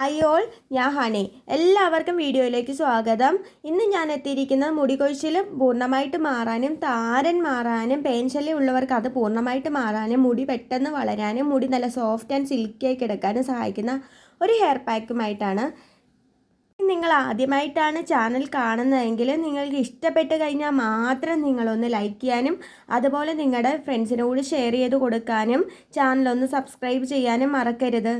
അയ്യോൾ ഞാൻ ഹണി. എല്ലാവർക്കും വീഡിയോയിലേക്ക് സ്വാഗതം. ഇന്ന് ഞാൻ എത്തിയിരിക്കുന്ന മുടികൊഴിച്ചിൽ പൂർണമായിട്ട് മാറാനും താരൻ മാറാനും പേൻശല്യം ഉള്ളവർക്ക് അത് പൂർണമായിട്ട് മാറാനും മുടി പെട്ടെന്ന് വളരാനും മുടി നല്ല സോഫ്റ്റ് ആൻഡ് സിൽക്കി ആയി കിടക്കാനും സഹായിക്കുന്ന ഒരു ഹെയർ പാക്കുമായിട്ടാണ് നിങ്ങൾ ആദ്യമായിട്ടാണ് ചാനൽ കാണുന്നതെങ്കിൽ നിങ്ങൾക്ക് ഇഷ്ടപ്പെട്ട് കഴിഞ്ഞാൽ മാത്രം നിങ്ങളൊന്ന് ലൈക്ക് ചെയ്യാനും അതുപോലെ നിങ്ങളുടെ ഫ്രണ്ട്സിനോട് ഷെയർ ചെയ്ത് കൊടുക്കാനും ചാനലൊന്ന് സബ്സ്ക്രൈബ് ചെയ്യാനും മറക്കരുത്.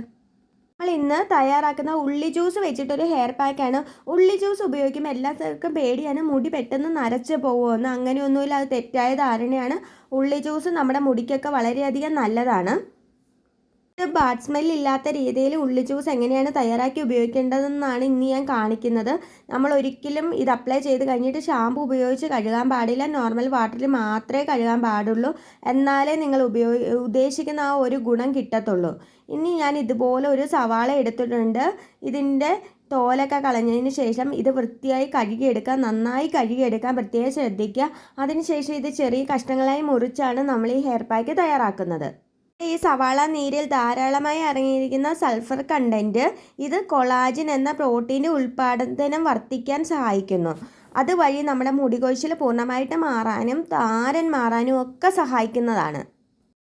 ഇന്ന് തയ്യാറാക്കുന്ന ഉള്ളി ജ്യൂസ് വെച്ചിട്ടൊരു ഹെയർ പാക്കാണ് ഉള്ളി ജ്യൂസ് ഉപയോഗിക്കുമ്പോൾ എല്ലാവർക്കും പേടിയാണ്. മുടി പെട്ടെന്ന് നരച്ച് പോകുമെന്ന് അങ്ങനെയൊന്നുമില്ല അത് തെറ്റായ ധാരണയാണ്. ഉള്ളി ജ്യൂസ് നമ്മുടെ മുടിക്കൊക്കെ വളരെയധികം നല്ലതാണ്. ബാഡ് സ്മെൽ ഇല്ലാത്ത രീതിയിൽ ഉള്ളി ജ്യൂസ് എങ്ങനെയാണ് തയ്യാറാക്കി ഉപയോഗിക്കേണ്ടതെന്നാണ് ഇന്ന് ഞാൻ കാണിക്കുന്നത്. നമ്മൾ ഒരിക്കലും ഇത് അപ്ലൈ ചെയ്ത് കഴിഞ്ഞിട്ട് ഷാമ്പു ഉപയോഗിച്ച് കഴുകാൻ പാടില്ല. നോർമൽ വാട്ടറിൽ മാത്രമേ കഴുകാൻ പാടുള്ളൂ. എന്നാലേ നിങ്ങൾ ഉപയോഗി ഉദ്ദേശിക്കുന്ന ആ ഒരു ഗുണം കിട്ടത്തുള്ളൂ. ഇനി ഞാൻ ഇതുപോലെ ഒരു സവാള എടുത്തിട്ടുണ്ട്. ഇതിന്റെ തോലൊക്കെ കളഞ്ഞതിന് ശേഷം ഇത് വൃത്തിയായി കഴുകിയെടുക്കുക. നന്നായി കഴുകിയെടുക്കാൻ പ്രത്യേകം ശ്രദ്ധിക്കുക. അതിനുശേഷം ഇത് ചെറിയ കഷ്ണങ്ങളായി മുറിച്ചാണ് നമ്മൾ ഈ ഹെയർ പാക്ക് തയ്യാറാക്കുന്നത്. ഈ സവാള നീരിൽ ധാരാളമായി അടങ്ങിയിരിക്കുന്ന സൾഫർ കണ്ടന്റ് ഇത് കൊളാജിൻ എന്ന പ്രോട്ടീന്റെ ഉൽപ്പാദനം വർദ്ധിക്കാൻ സഹായിക്കുന്നു. അതുവഴി നമ്മുടെ മുടികൊഴിച്ചിൽ പൂർണമായിട്ട് മാറാനും താരൻ മാറാനും ഒക്കെ സഹായിക്കുന്നതാണ്.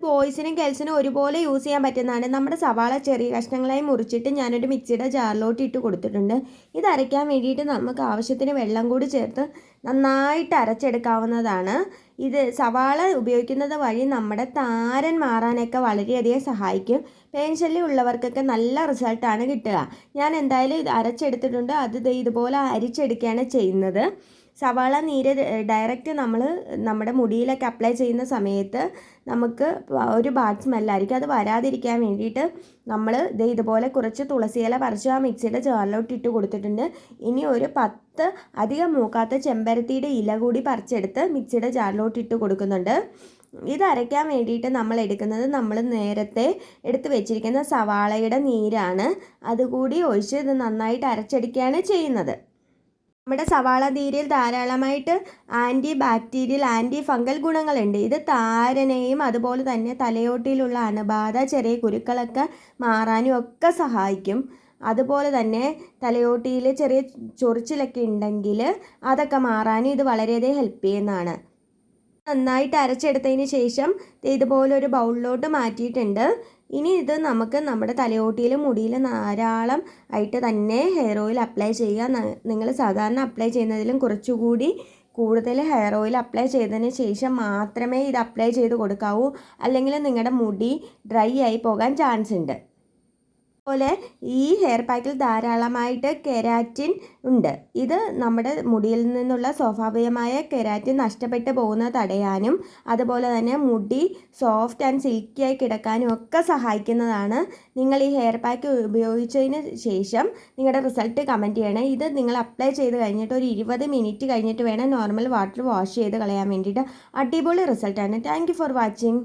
ബോയ്സിനും ഗേൾസിനും ഒരുപോലെ യൂസ് ചെയ്യാൻ പറ്റുന്നതാണ്. നമ്മുടെ സവാള ചെറിയ കഷ്ണങ്ങളായി മുറിച്ചിട്ട് ഞാനൊരു മിക്സിയുടെ ജാറിലോട്ട് ഇട്ട് കൊടുത്തിട്ടുണ്ട്. ഇത് അരയ്ക്കാൻ വേണ്ടിയിട്ട് നമുക്ക് ആവശ്യത്തിന് വെള്ളം കൂടി ചേർത്ത് നന്നായിട്ട് അരച്ചെടുക്കാവുന്നതാണ്. ഇത് സവാള ഉപയോഗിക്കുന്നത് വഴി നമ്മുടെ താരൻ മാറാനൊക്കെ വളരെയധികം സഹായിക്കും. പേൻശല്യം ഉള്ളവർക്കൊക്കെ നല്ല റിസൾട്ടാണ് കിട്ടുക. ഞാൻ എന്തായാലും ഇത് അരച്ചെടുത്തിട്ടുണ്ട്. അത് ഇതുപോലെ അരിച്ചെടുക്കുകയാണ് ചെയ്യുന്നത്. സവാള നീര് ഡയറക്റ്റ് നമ്മൾ നമ്മുടെ മുടിയിലൊക്കെ അപ്ലൈ ചെയ്യുന്ന സമയത്ത് നമുക്ക് ഒരു ബാഡ് സ്മെല്ലായിരിക്കും അത് വരാതിരിക്കാൻ വേണ്ടിയിട്ട് നമ്മൾ ഇത് ഇതുപോലെ കുറച്ച് തുളസിയില പറിച്ച് ആ മിക്സിയുടെ ജാറിലോട്ട് ഇട്ട് കൊടുത്തിട്ടുണ്ട്. ഇനി ഒരു പത്ത് അധികം മൂക്കാത്ത ചെമ്പരത്തിയുടെ ഇല കൂടി പറിച്ചെടുത്ത് മിക്സിയുടെ ജാറിലോട്ട് ഇട്ട് കൊടുക്കുന്നുണ്ട്. ഇത് അരയ്ക്കാൻ വേണ്ടിയിട്ട് നമ്മൾ എടുക്കുന്നത് നമ്മൾ നേരത്തെ എടുത്ത് വെച്ചിരിക്കുന്ന സവാളയുടെ നീരാണ്. അതുകൂടി ഒഴിച്ച് ഇത് നന്നായിട്ട് അരച്ചെടുക്കുകയാണ് ചെയ്യുന്നത്. നമ്മുടെ സവാള നീരിൽ ധാരാളമായിട്ട് ആന്റി ബാക്ടീരിയൽ ആന്റി ഫംഗൽ ഗുണങ്ങളുണ്ട്. ഇത് താരനെയും അതുപോലെ തന്നെ തലയോട്ടിയിലുള്ള അണുബാധ ചെറിയ കുരുക്കളൊക്കെ മാറാനും ഒക്കെ സഹായിക്കും. അതുപോലെ തന്നെ തലയോട്ടിയിൽ ചെറിയ ചൊറിച്ചിലൊക്കെ ഉണ്ടെങ്കിൽ അതൊക്കെ മാറാനും ഇത് വളരെയധികം ഹെൽപ്പ് ചെയ്യുന്നതാണ്. നന്നായിട്ട് അരച്ചെടുത്തതിന് ശേഷം ഇതുപോലൊരു ബൗളിലോട്ട് മാറ്റിയിട്ടുണ്ട്. ഇനി ഇത് നമുക്ക് നമ്മുടെ തലയോട്ടിയിലും മുടിയിലും ധാരാളം ആയിട്ട് തന്നെ ഹെയർ ഓയിൽ അപ്ലൈ ചെയ്യുക. നിങ്ങൾ സാധാരണ അപ്ലൈ ചെയ്യുന്നതിലും കുറച്ചുകൂടി കൂടുതൽ ഹെയർ ഓയിൽ അപ്ലൈ ചെയ്തതിന് ശേഷം മാത്രമേ ഇത് അപ്ലൈ ചെയ്ത് കൊടുക്കാവൂ. അല്ലെങ്കിൽ നിങ്ങളുടെ മുടി ഡ്രൈ ആയി പോകാൻ ചാൻസ് ഉണ്ട്. അതുപോലെ ഈ ഹെയർ പാക്കിൽ ധാരാളമായിട്ട് കെരാറ്റിൻ ഉണ്ട്. ഇത് നമ്മുടെ മുടിയിൽ നിന്നുള്ള സ്വാഭാവികമായ കെരാറ്റിൻ നഷ്ടപ്പെട്ടു പോകുന്നത് തടയാനും അതുപോലെ തന്നെ മുടി സോഫ്റ്റ് ആൻഡ് സിൽക്കിയായി കിടക്കാനും ഒക്കെ സഹായിക്കുന്നതാണ് നിങ്ങൾ ഈ ഹെയർ പാക്ക് ഉപയോഗിച്ചതിന് ശേഷം നിങ്ങളുടെ റിസൾട്ട് കമന്റ് ചെയ്യണേ. ഇത് നിങ്ങൾ അപ്ലൈ ചെയ്ത് കഴിഞ്ഞിട്ട് ഒരു ഇരുപത് മിനിറ്റ് കഴിഞ്ഞിട്ട് വേണം നോർമൽ വാട്ടർ വാഷ് ചെയ്ത് കളയാൻ വേണ്ടിയിട്ട്. അടിപൊളി റിസൾട്ടാണ് താങ്ക് ഫോർ വാച്ചിങ്